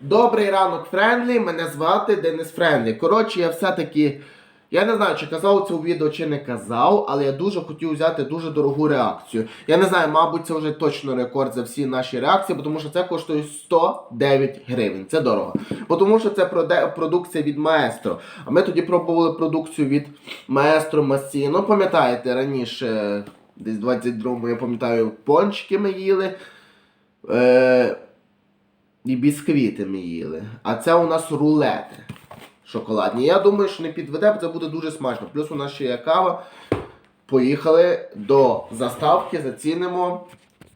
Добрий ранок, Френдлі. Мене звати Денис Френдлі. Коротше, я все-таки. Я не знаю, чи казав це у відео, чи не казав, але я дуже хотів взяти дуже дорогу реакцію. Я не знаю, мабуть, це вже точно рекорд за всі наші реакції, тому що це коштує 109 гривень. Це дорого. Тому що це продукція від Маестро. А ми тоді пробували продукцію від Маестро Масі. Ну, пам'ятаєте, раніше, десь в 22-му, я пам'ятаю, пончики ми їли. Е- і бісквіти ми їли. А це у нас рулети шоколадні. Я думаю, що не підведе, бо це буде дуже смачно. Плюс у нас ще є кава. Поїхали до заставки, зацінимо.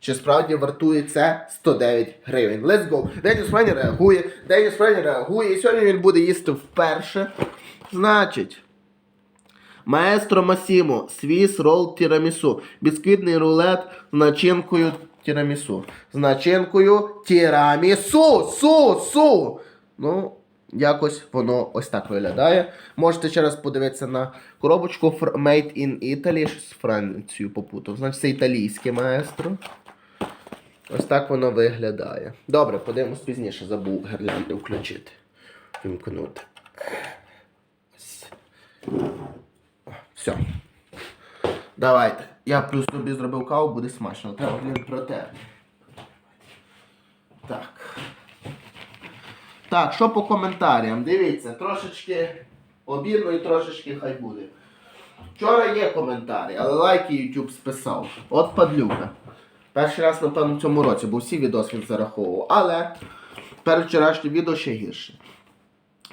Чи справді вартує це 109 гривень. Let's go. Деніс Френі реагує. Деніс Френі реагує. І сьогодні він буде їсти вперше. Значить. Маестро Масімо, свіс рол тірамісу. Бісквітний рулет з начинкою тірамісу. З начинкою тірамісу. Су, су. Ну, якось воно ось так виглядає. Можете ще раз подивитися на коробочку Made in Italy. З Францією попутав. Значить, це італійське маестро. Ось так воно виглядає. Добре, подивимось пізніше. Забув гірлянди включити. Вімкнути. Все. Давайте. Я плюс тобі зробив каву, буде смачно. Треба, блін, протерти. Так. Так, що по коментарям? Дивіться, трошечки обідно і трошечки хай буде. Вчора є коментарі, але лайки YouTube списав. От падлюка. Перший раз, напевно, в цьому році, бо всі відоси він зараховував. Але перед вчорашнім відео ще гірше.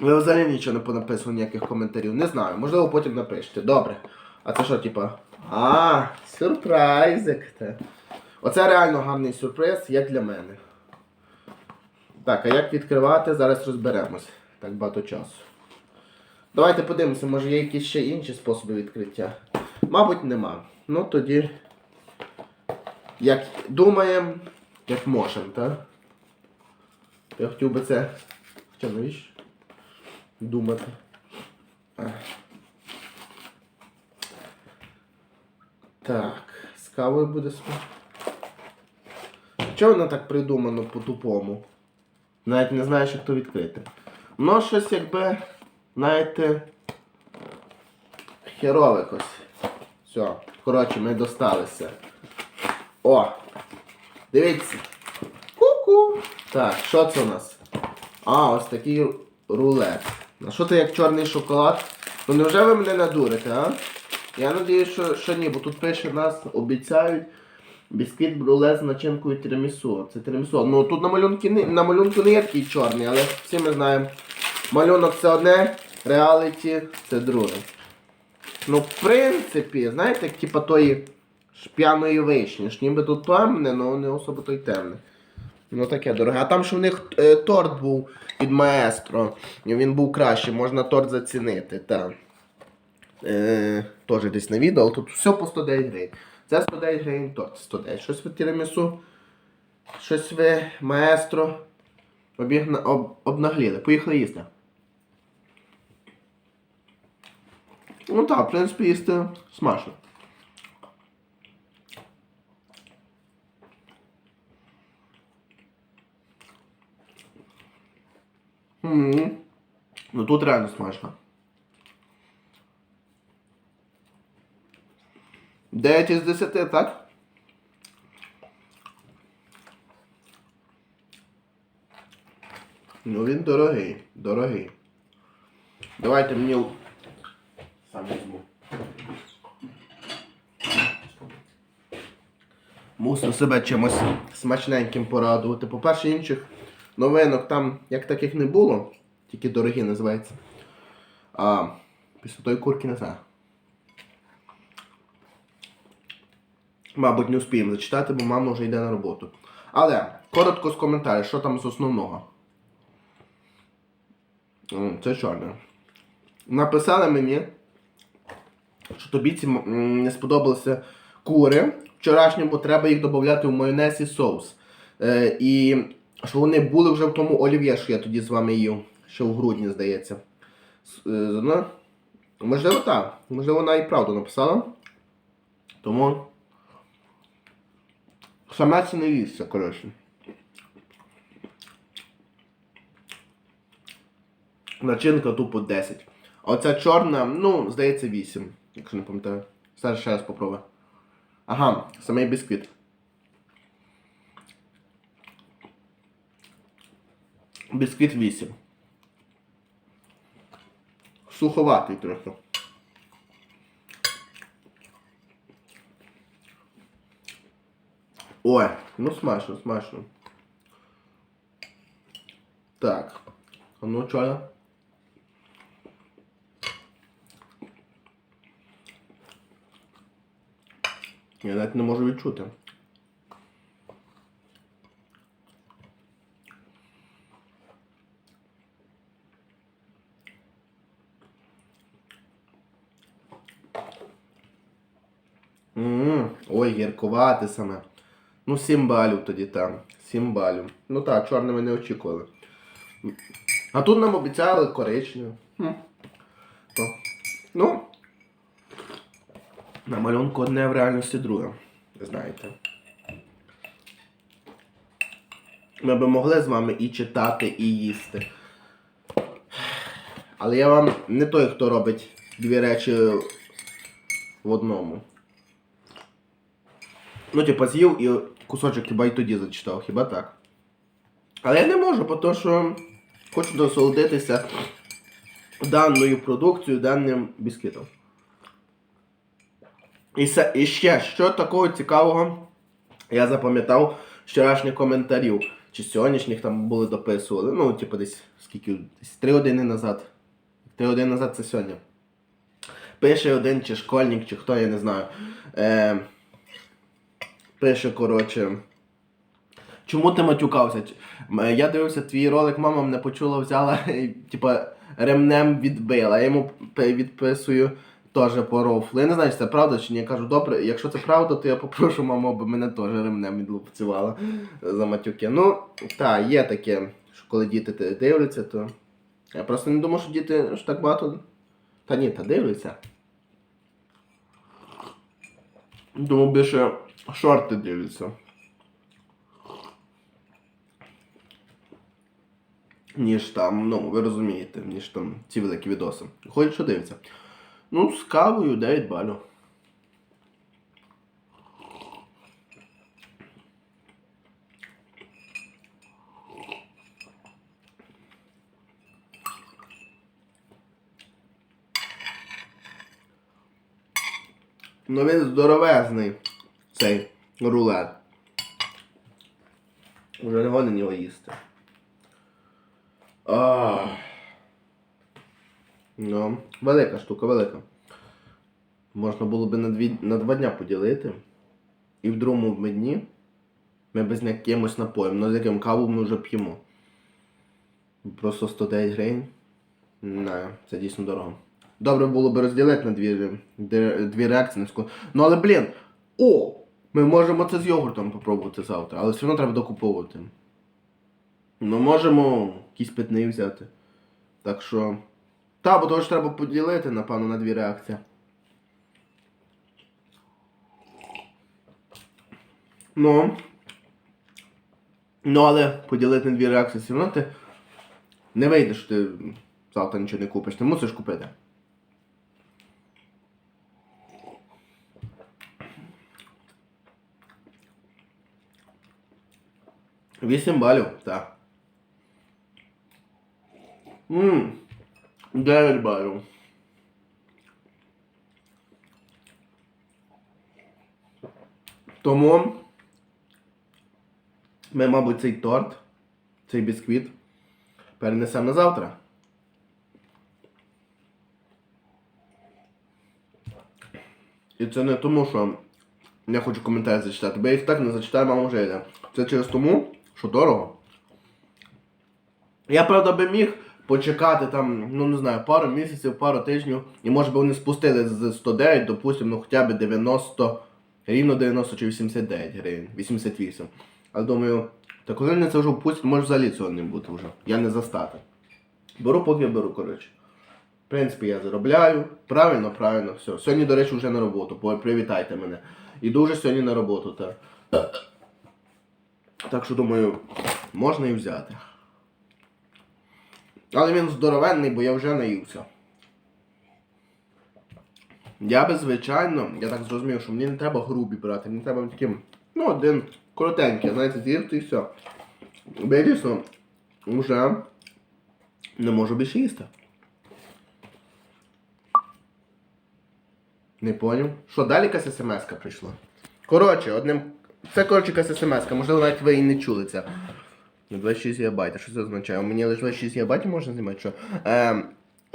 Ви взагалі нічого не понаписували, ніяких коментарів. Не знаю, можливо, потім напишете. Добре. А це що, типа? А, сюрпризик. Та. Оце реально гарний сюрприз, як для мене. Так, а як відкривати, зараз розберемось. Так багато часу. Давайте подивимося, може є якісь ще інші способи відкриття. Мабуть, нема. Ну тоді. Як думаємо, як можемо, так? Я хотів би це. Хоча навіщо? Думати. Так, з кавою буде сп... Чого воно так придумано по-тупому? Навіть не знаєш, як то відкрити. Воно щось якби, знаєте, херове якось. Все, коротше, ми досталися. О! Дивіться. Ку-ку. Так, що це у нас? А, ось такий рулет. А що це як чорний шоколад? Ну невже ви мене надурите, а? Я надію, що, що ні, бо тут пише нас, обіцяють бісквіт бруле з начинкою тирамісу. Це тирамісу. Ну тут на малюнку не, на малюнку не є такий чорний, але всі ми знаємо. Малюнок це одне, реаліті це друге. Ну, в принципі, знаєте, як типа тої шп'яної вишні. ж Ніби тут темне, але не особо то й темне. Ну таке дороге. А там ще в них е, торт був від маестро. Він був кращий, можна торт зацінити. так. Е, Теж десь на відео, але тут все по 109 гривень. Це 109 гривень торт 109. Щось ви тірамісу, щось ви маестро обігна, об, обнагліли. Поїхали їсти. Ну так, в принципі, їсти смачно. Ну тут реально смачно. 9 із 10, так? Ну він дорогий, дорогий. Давайте мені сам візьму. Мусив себе чимось смачненьким порадувати. По-перше, інших новинок там як таких не було, тільки дорогі називається. А після тої курки не знаю. Мабуть, не успіємо зачитати, бо мама вже йде на роботу. Але коротко з коментарів, що там з основного. Це чорне. Написали мені, що тобі ці не сподобалися кури вчорашні, бо треба їх додати в майонез і соус. Е, і що вони були вже в тому олів'є, що я тоді з вами їв, ще в грудні, здається. Е, ну, можливо, так. Можливо, вона і правду написала. Тому. Саме це не їсться, коротше. Начинка тупо 10. А оця чорна, ну, здається, 8, якщо не пам'ятаю. Зараз ще раз попробую. Ага, самий бісквіт. Бісквіт 8. Суховатий трохи. Ой, ну смачно, смачно. Так. А ну чого? Я навіть не можу відчути. Ой, гіркувати саме. Ну, 7 балів тоді там. 7 балів. Ну так, чорними не очікували. А тут нам обіцяли коричневі. Хм. То. Ну. На малюнку одне в реальності друге. Знаєте. Ми би могли з вами і читати, і їсти. Але я вам не той, хто робить дві речі в одному. Ну, типа, з'їв і кусочок хіба й тоді зачитав, хіба так? Але я не можу, бо що хочу досолодитися даною продукцією, даним бісквітом. І, се- і ще, що такого цікавого я запам'ятав вчорашніх коментарів. Чи сьогоднішніх там були дописували. Ну, типу, десь скільки, десь три години назад. Три години назад це сьогодні. Пише один чи школьник, чи хто, я не знаю. Е, пише, коротше. Чому ти матюкався? Я дивився твій ролик, мама мене почула, взяла і типа ремнем відбила. Я йому відписую теж по. Я не знаю, чи це правда чи ні. Я кажу, добре, якщо це правда, то я попрошу маму, аби мене теж ремнем відлупцювала за матюки. Ну, так, є таке, що коли діти дивляться, то. Я просто не думав, що діти ж так багато. Та ні, та дивляться. Думав більше шорти дивляться. Ніж там, ну, ви розумієте, ніж там ці великі відоси. Ходять, що дивиться. Ну, з кавою 9 балів. Ну він здоровезний цей рулет. Уже не годен його їсти. Ну, велика штука, велика. Можна було би на, дві, на два дня поділити. І в другому дні ми без якимось напоєм. Ну з яким каву ми вже п'ємо. Просто 109 гривень. Не це дійсно дорого. Добре було би розділити на дві, дві, реакції. Ну але блін. О! Ми можемо це з йогуртом попробувати завтра, але все одно треба докуповувати. Ну, можемо якийсь питний взяти. Так що. Та, бо того ж треба поділити, напевно, на дві реакції. Ну. Ну, але поділити на дві реакції все одно ти не вийде, що ти завтра нічого не купиш. Ти мусиш купити. Вісім балів, так. Ммм. 9 балів. Тому ми, мабуть, цей торт, цей бісквіт перенесемо на завтра. І це не тому, що я хочу коментарі зачитати, бо я їх так не зачитаю, мама вже йде. Це через тому, що дорого. Я правда би міг почекати там, ну не знаю, пару місяців, пару тижнів, і може би вони спустили з 109, допустимо, ну хоча б 90, рівно 90 чи 89 гривень, 88. Але думаю, та коли вони це вже впустять, може взагалі цього не бути вже. Я не застати. Беру, поки беру, коротше. В принципі, я заробляю. Правильно, правильно, все. Сьогодні, до речі, вже на роботу. Привітайте мене. Іду вже сьогодні на роботу, так. Так що думаю, можна і взяти. Але він здоровенний, бо я вже наївся. Я би, звичайно, я так зрозумів, що мені не треба грубі брати, мені треба таким, ну, один коротенький, знаєте, з'їв і все. Бо я дійсно вже не можу більше їсти. Не поняв. Що, далі якась смс-ка прийшла? Коротше, одним. Це коротше якась смс-ка, можливо, навіть ви і не чули це. Ну, 26 ГБ, що це означає? У мені лише 26 ГБ можна знімати, що? Ем,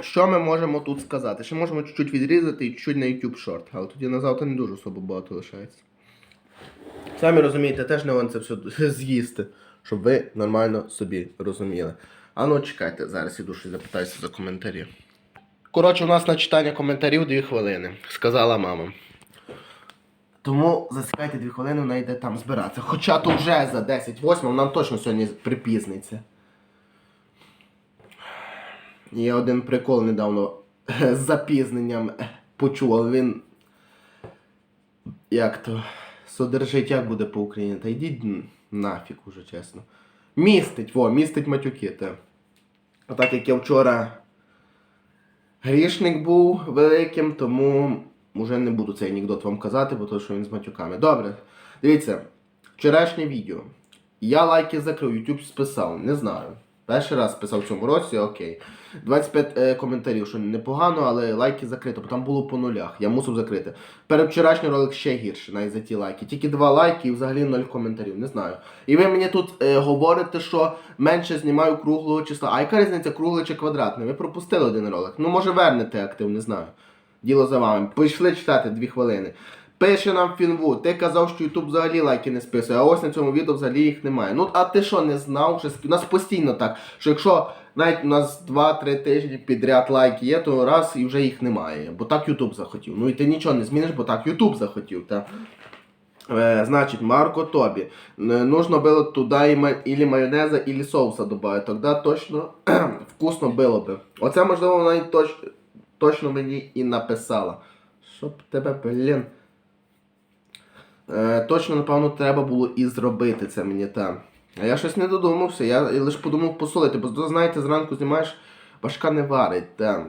що ми можемо тут сказати? Ще можемо чуть-чуть відрізати і чуть-чуть на YouTube шорт, але тоді на завтра не дуже особо багато лишається. Самі розумієте, теж не вам це все з'їсти, щоб ви нормально собі розуміли. А ну чекайте, зараз іду щось запитаюся за коментарі. Коротше, у нас на читання коментарів 2 хвилини, сказала мама. Тому засікайте 2 хвилини, вона йде там збиратися. Хоча то вже за 10-8 нам точно сьогодні припізниться. Я один прикол недавно з запізненням почув, він. Як то? Содержить, як буде по Україні? Та йдіть нафіг уже, чесно. Містить, во, містить матюки, те. А як я вчора грішник був великим, тому вже не буду цей анекдот вам казати, бо то, що він з матюками. Добре, дивіться, вчорашнє відео. Я лайки закрив, YouTube списав, не знаю. Перший раз списав в цьому році, окей. 25 е, коментарів, що непогано, але лайки закрито, бо там було по нулях. Я мусив закрити. Перед вчорашній ролик ще гірше, навіть за ті лайки. Тільки два лайки і взагалі нуль коментарів, не знаю. І ви мені тут е, говорите, що менше знімаю круглого числа. А яка різниця кругле чи квадратне? Ви пропустили один ролик. Ну може вернете актив, не знаю. Діло за вами. Пішли читати дві хвилини. Пише нам Фінву, ти казав, що Ютуб взагалі лайки не списує, а ось на цьому відео взагалі їх немає. Ну а ти що не знав? Що... У нас постійно так, що якщо навіть у нас 2-3 тижні підряд лайки є, то раз і вже їх немає. Бо так Ютуб захотів. Ну і ти нічого не зміниш, бо так Ютуб захотів. Та? Е, значит, Марко Тобі. Нужно было туда и ма- или майонеза, или соуса добавить. Тогда точно вкусно було би. Оце, можливо, вона і точ... точно мені і написала. Щоб тебе, блін. Е, точно, напевно, треба було і зробити це мені там. А я щось не додумався, я лише подумав посолити, бо знаєте, зранку знімаєш, башка не варить. Там.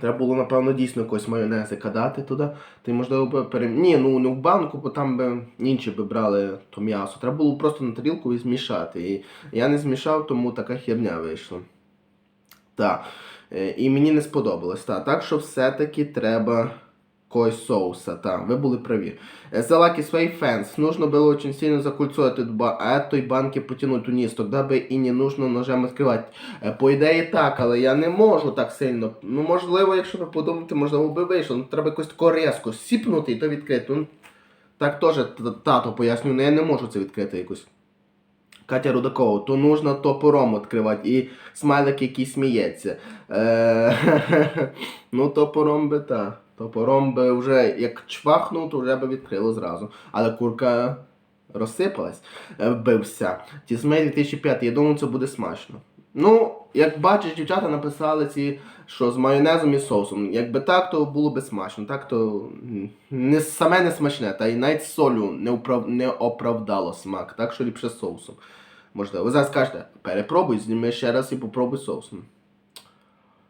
Треба було, напевно, дійсно якось майонезика дати туди. Ти можливо би пере... Ні, ну не в банку, бо там би інші би брали то м'ясо. Треба було просто на тарілку і змішати. І я не змішав, тому така херня вийшла. Так. Е, І мені не сподобалось. Так, так що все-таки треба якогось соуса. Так, ви були праві. Э, За лаки своих фэнс. Нужно было очень сильно закольцовать эту ба- этой банки потянуть вниз, тогда бы і не нужно ножем відкривати. Е, По ідеї так, але я не можу так сильно. Ну, можливо, якщо ви подумаєте, можливо би вийшло. Ну, треба якось тако резко сіпнути і то відкрити. Ну, так теж т- тато пояснює, ну я не можу це відкрити якось. Катя Рудакова, то нужно топором відкривати і смайлик, який сміється. Е, ну, топором би так. Топором би вже як чвахнув, то вже би відкрило зразу. Але курка розсипалась, бився. Тісмей 2005, я думаю, це буде смачно. Ну, як бачиш, дівчата написали ці, що з майонезом і соусом. Якби так, то було би смачно. Так то не саме не смачне, та й навіть солю не, управ... не оправдало смак, так що ліпше з соусом. Можливо. Ви зараз скажете, перепробуй, зніми ще раз і попробуй соусом.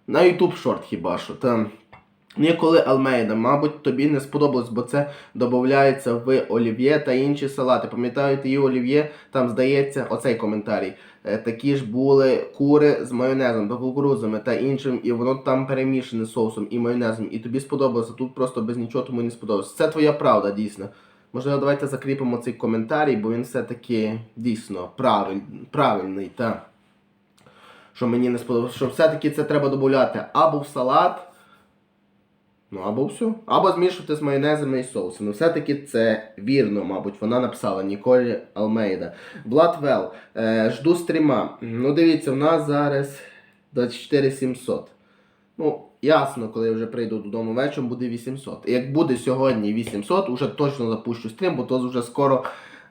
На YouTube шорт хіба що. Там. Ніколи Алмейда, мабуть, тобі не сподобалось, бо це додається в олів'є та інші салати. Пам'ятаєте, і олів'є, там здається, оцей коментарій. Е, Такі ж були кури з майонезом та кукурудзами та іншим, і воно там перемішане соусом і майонезом. І тобі сподобалося, тут просто без нічого тому не сподобалося. Це твоя правда, дійсно. Можливо, давайте закріпимо цей коментарій, бо він все-таки дійсно правиль, правильний. Та. Що мені не сподобалося, що все-таки це треба додати або в салат. Ну, або все. Або змішувати з майонезами і соусами. Все-таки це вірно, мабуть, вона написала Ніколі Алмейда. Бладвел. Е, жду стріма. Ну, дивіться, у нас зараз 24 700. Ну, ясно, коли я вже прийду додому вечором, буде 800. І як буде сьогодні 800, уже точно запущу стрім, бо то вже скоро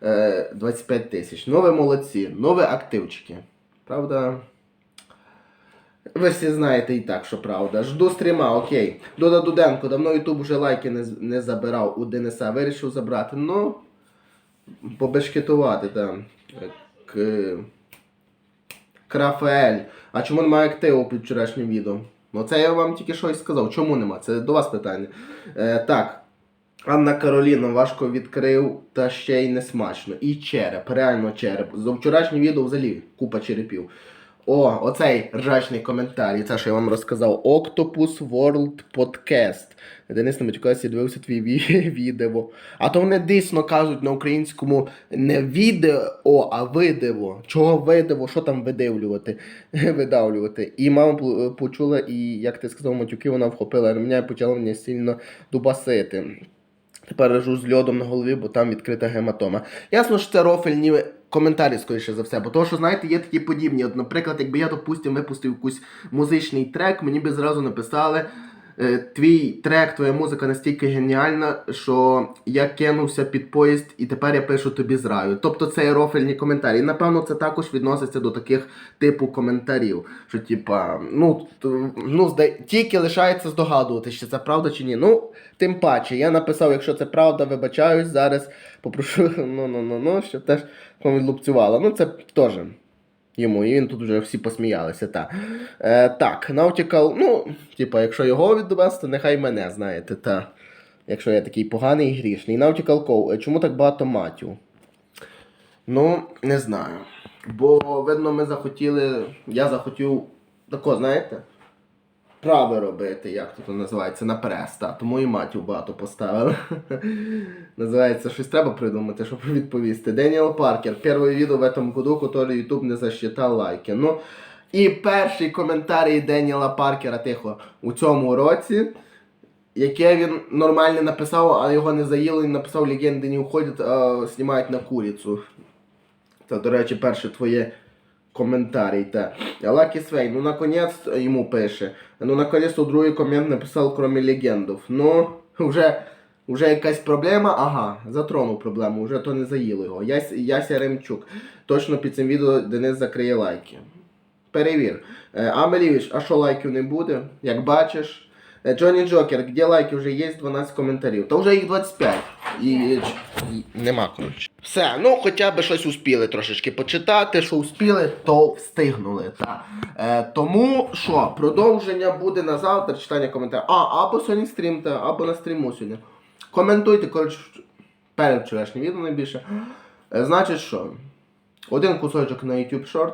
е, 25 тисяч. Ну, ви молодці, нові активчики. Правда? Ви всі знаєте і так, що правда. Жду стріма, окей. Дода Дуденко, давно Ютуб вже лайки не, не забирав у Дениса. Вирішив забрати. Ну, побешкетувати там. К... Крафаель. А чому немає активу під вчорашнім відео? Ну це я вам тільки що й сказав. Чому нема? Це до вас питання. Е, так. Анна Кароліна важко відкрив, та ще й не смачно. І череп, реально череп. За вчорашнє відео взагалі купа черепів. О, оцей ржачний коментар, це що я вам розказав. Octopus World Podcast. Денис на матюкасі дивився твій відео. А то вони дійсно кажуть на українському не відео, а видиво. Чого видиво? Що там видивлювати? Видавлювати. І мама почула, і як ти сказав, матюки вона вхопила мене і почала мене сильно дубасити. Тепер лежу з льодом на голові, бо там відкрита гематома. Ясно, що це рофельні коментарі, скоріше за все. Бо того, що, знаєте, є такі подібні. От, наприклад, якби я, допустимо, випустив якийсь музичний трек, мені би зразу написали. Е, Твій трек, твоя музика настільки геніальна, що я кинувся під поїзд і тепер я пишу тобі з раю. Тобто це є рофельні коментарі. І напевно це також відноситься до таких типу коментарів. Що, типа, ну, ну тільки лишається здогадувати, чи це правда чи ні. Ну, тим паче, я написав, якщо це правда, вибачаюсь, зараз попрошу ну, ну, щоб теж відлупцювало. Ну, це теж йому, і він тут вже всі посміялися. Та. Е, так, Nautical, ну, типа, якщо його відвести, нехай мене, знаєте, та. Якщо я такий поганий і грішний. Nautical Cove, е, чому так багато матів? Ну, не знаю. Бо, видно, ми захотіли. Я захотів тако, знаєте? Праве робити, як тут називається, на прес, та, тому і матів багато поставили. називається, щось треба придумати, щоб відповісти. Деніел Паркер, перше відео в этом году, которое YouTube не засчитав лайки. Ну, і перший коментарій Деніела Паркера, тихо, у цьому році, яке він нормально написав, а його не заїли, він написав легенди не уходять, а знімають на курицю. Це, до речі, перше твоє коментарій. Та. Лакі Свей, ну наконець йому пише. Ну наконець у другий комент написав, кроме легендов. Ну, вже, вже якась проблема. Ага, затронув проблему, вже то не заїло його. Ясь, Яся Ремчук. Точно під цим відео Денис закриє лайки. Перевір. Е, Амелівіч, а що лайків не буде? Як бачиш. Е, Джонні Джокер, де лайки вже є 12 коментарів. Та вже їх 25. І, нема, коротше. Все, ну хоча б щось успіли трошечки почитати, що успіли, то встигнули. Та. Е, тому що, продовження буде на завтра, читання коментарів. А, або сьогодні стрім, та, або на стріму сьогодні. Коментуйте, коротше, перед вчорашнє відео найбільше. Е, значить що? Один кусочок на YouTube Short.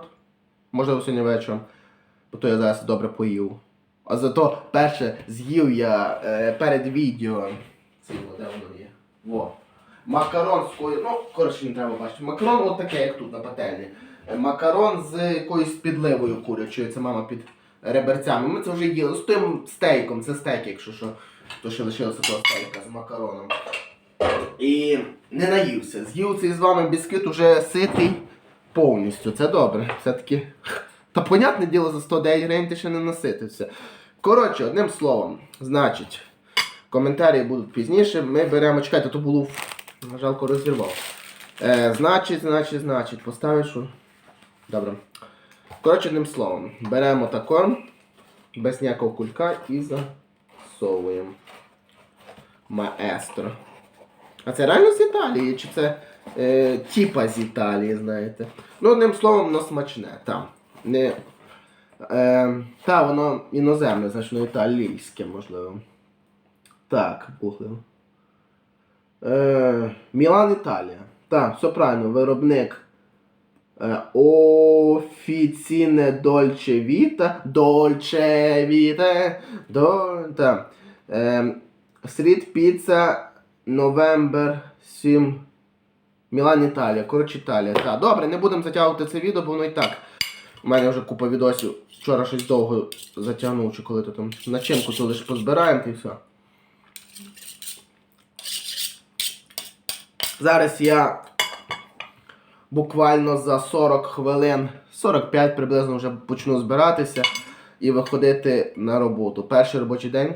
Можливо, сьогодні вечором. Бо то я зараз добре поїв. А зато перше з'їв я е, перед відео. Це воно є? Во. Макарон з кою. Ну, коротше, не треба бачити. Макарон от таке, як тут на пательні. Е, Макарон з якоюсь підливою курячою. Це мама під реберцями. Ми це вже їли. З тим стейком, це стейк, якщо що. То ще лишилося того стейка з макароном. І не наївся. З'їв цей з вами бісквіт уже ситий повністю. Це добре. Все-таки. Та понятне діло, за 109 гривень ти ще не наситився. Коротше, одним словом, значить, коментарі будуть пізніше. Ми беремо. Чекайте, то було. Жалко розірвав. Е, значить, значить, значить, поставиш. що- Добре. Коротше, одним словом, беремо тако, без ніякого кулька і засовуємо. Маестро. А це реально з Італії? Чи це е, типа з Італії, знаєте? Ну, одним словом, воно смачне. Там. Не, е, та, воно іноземне, значить, воно італійське, можливо. Так, пухливо. Е, Мілан Італія. Так, все правильно, виробник. Е, Офіційне Дольче Віта. Дольче Віта. До, та. Е, Стріт Піца Новембер 7. Мілан Італія. Коротше Італія. Так, добре, не будемо затягувати це відео, бо воно і так. У мене вже купа відосів. Вчора щось довго затягнув, чи коли то там начинку то лише позбираємо і все. Зараз я буквально за 40 хвилин, 45 приблизно вже почну збиратися і виходити на роботу. Перший робочий день.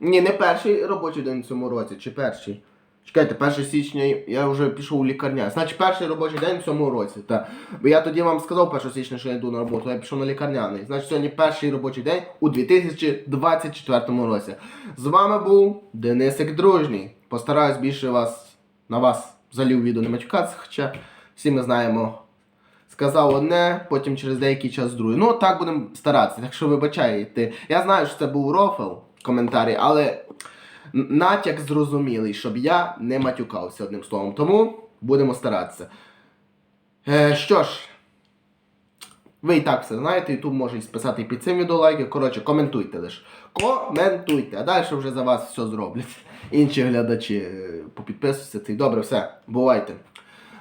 Ні, не перший робочий день в цьому році, чи перший. Чекайте, 1 січня я вже пішов у лікарня. Значить, перший робочий день в цьому році. Та. Бо я тоді вам сказав 1 січня, що я йду на роботу, я пішов на лікарняний. Значить, сьогодні перший робочий день у 2024 році. З вами був Денисик Дружній. Постараюсь більше вас на вас залів відео не матюкатися, хоча всі ми знаємо, сказав одне, потім через деякий час друге. Ну, так будемо старатися, так що вибачайте. Я знаю, що це був рофл коментарі, але натяк зрозумілий, щоб я не матюкався одним словом. Тому будемо старатися. Е, що ж, ви і так все знаєте, Ютуб може списати під цим відео лайки. Коротше, коментуйте лише. Коментуйте, а далі вже за вас все зроблять. Інші глядачі е, попідписуються. Це добре, все. Бувайте.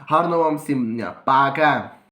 Гарного вам всім дня. Пока!